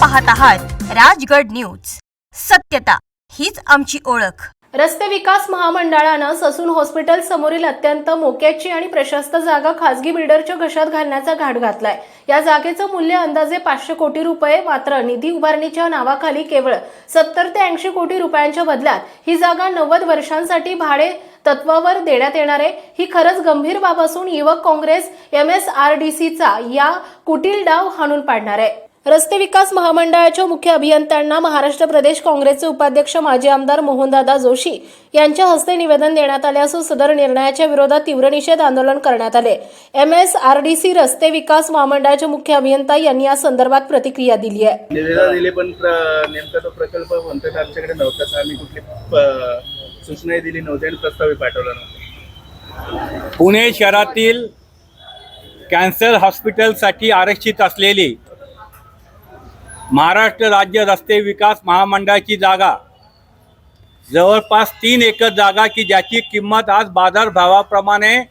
पाहत आहात राजगड न्यूज. सत्यता हीच आमची ओळख. रस्ते विकास महामंडळानं ससून हॉस्पिटल समोरील अत्यंत मोक्याची आणि प्रशस्त जागा खासगी बिल्डरच्या घशात घालण्याचा घाट घातलाय. या जागेचं मूल्य अंदाजे पाचशे कोटी रुपये मात्र निधी उभारणीच्या नावाखाली केवळ सत्तर ते ऐंशी कोटी रुपयांच्या बदल्यात ही जागा नव्वद वर्षांसाठी भाडे तत्वावर देण्यात येणार आहे. ही खरंच गंभीर बाब असून युवक Congress M S R D सीचा या कुटील डाव हाणून पाडणार आहे. रस्ते विकास महामंडळाच्या मुख्य अभियंत्यांना महाराष्ट्र प्रदेश काँग्रेसचे उपाध्यक्ष माजी आमदार मोहनदादा जोशी यांच्या हस्ते निवेदन देण्यात आले असून सदर निर्णयाच्या विरोधात तीव्र निषेध आंदोलन करण्यात आले. M S R D C रस्ते विकास महामंडळाचे मुख्य अभियंता यांनी या संदर्भात प्रतिक्रिया दिली आहे. निवेदन दिले पण नेमका तो प्रकल्प आमच्याकडे नव्हताच आम्ही कुठली सूचनाही दिली नव्हती आणि प्रस्तावही पाठवला नव्हता. पुणे शहरातील कॅन्सर हॉस्पिटलसाठी आरक्षित असलेली महाराष्ट्र राज्य रस्ते विकास महामंडळाची जागा. जवळपास तीन एकर जागा की ज्याची किंमत आज बाजारभावाप्रमाणे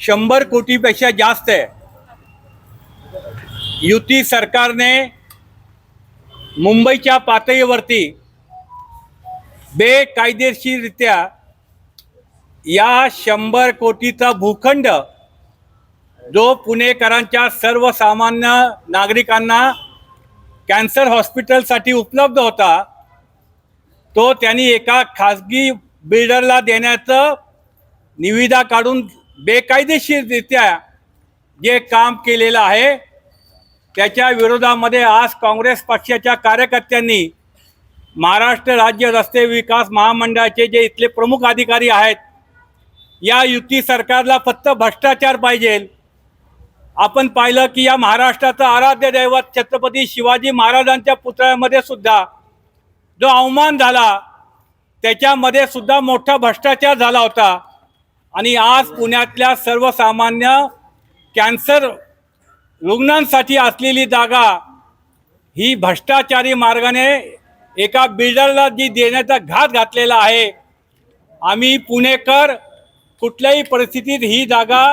शंभर कोटीपेक्षा जास्त आहे. युती सरकारने मुंबईच्या पातळीवरती बेकायदेशीररित्या या शंभर कोटीचा भूखंड जो पुणेकरांच्या सर्वसामान्य नागरिकांना कॅन्सर हॉस्पिटलसाठी उपलब्ध होता. तो त्यांनी एका खाजगी बिल्डरला देण्याचं निविदा काढून बेकायदेशीररित्या जे काम केलेलं आहे त्याच्या विरोधामध्ये आज काँग्रेस पक्षाच्या कार्यकर्त्यांनी महाराष्ट्र राज्य रस्ते विकास महामंडळाचे जे इथले प्रमुख अधिकारी आहेत या युती सरकारला फक्त भ्रष्टाचार पाहिजे. आपण पाहिलं की या महाराष्ट्राचं आराध्य दैवत छत्रपती शिवाजी महाराजांच्या पुतळ्यामध्ये सुद्धा जो अवमान झाला त्याच्यामध्ये सुद्धा मोठा भ्रष्टाचार झाला होता. आणि आज पुण्यातल्या सर्वसामान्य कॅन्सर रुग्णांसाठी असलेली जागा ही भ्रष्टाचारी मार्गाने एका बिल्डरला जी देण्याचा घात घातलेला आहे आम्ही पुणेकर कुठल्याही परिस्थितीत ही जागा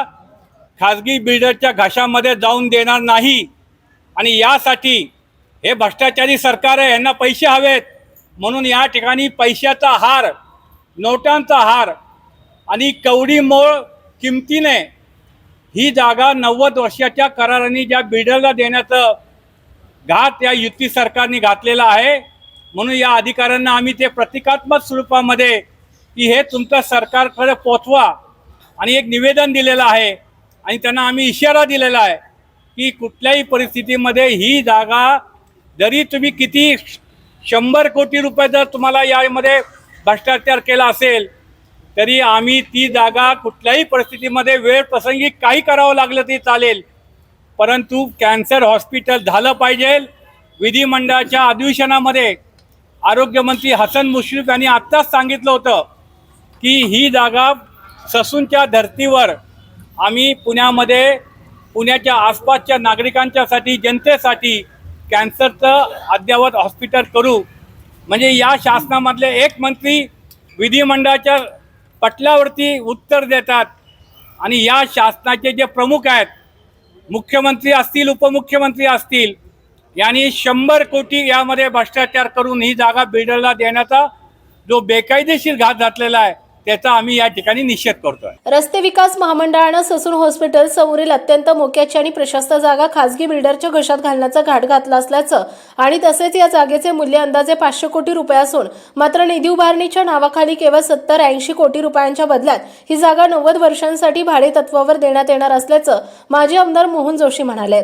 खाजगी बिल्डरच्या घशामध्ये जाऊन देणार नाही. आणि यासाठी हे भ्रष्टाचारी सरकार आहे यांना पैसे हवेत. म्हणून या ठिकाणी पैशाचा हार नोटांचा हार आणि कवडी मोळ किमतीने ही जागा नव्वद वर्षाच्या कराराने ज्या बिल्डरला देण्याचं घात या युती सरकारने घातलेला आहे. म्हणून या अधिकाऱ्यांना आम्ही ते प्रतिकात्मक स्वरूपामध्ये की हे तुमचं सरकारकडे पोचवा आणि एक निवेदन दिलेलं आहे. आणि त्यांना आम्ही इशारा दिलेला आहे की कुठल्याही परिस्थितीमध्ये ही जागा जरी तुम्ही किती शंभर कोटी रुपये जर तुम्हाला यामध्ये भ्रष्टाचार केला असेल तरी आम्ही ती जागा कुठल्याही परिस्थितीमध्ये वेळ प्रसंगी काही करावं लागलं तरी चालेल. परंतु कॅन्सर हॉस्पिटल झालं पाहिजे. विधिमंडळाच्या अधिवेशनामध्ये आरोग्यमंत्री हसन मुश्रीफ यांनी आत्ताच सांगितलं होतं की ही जागा ससूनच्या धर्तीवर आम्ही पुण्यामध्ये पुण्याच्या आसपासच्या नागरिकांच्यासाठी जनतेसाठी कॅन्सरचं अद्ययावत हॉस्पिटल करू. म्हणजे या शासनामधले एक मंत्री विधिमंडळाच्या पटलावरती उत्तर देतात. आणि या शासनाचे जे प्रमुख आहेत मुख्यमंत्री असतील उपमुख्यमंत्री असतील यांनी शंभर कोटी यामध्ये भ्रष्टाचार करून ही जागा बिल्डरला देण्याचा जो बेकायदेशीर घात घातलेला आहे त्याचा आम्ही या ठिकाणी निषेध करतोय. रस्ते विकास महामंडळानं ससून हॉस्पिटल समोरील अत्यंत मोक्याची आणि प्रशस्त जागा खासगी बिल्डरच्या घशात घालण्याचा घाट घातला असल्याचं आणि तसेच या जागेचे मूल्य अंदाजे पाचशे कोटी रुपये असून मात्र निधी उभारणीच्या नावाखाली केवळ सत्तर ऐंशी कोटी रुपयांच्या बदल्यात ही जागा नव्वद वर्षांसाठी भाडे तत्वावर देण्यात येणार असल्याचं माजी आमदार मोहन जोशी म्हणाले.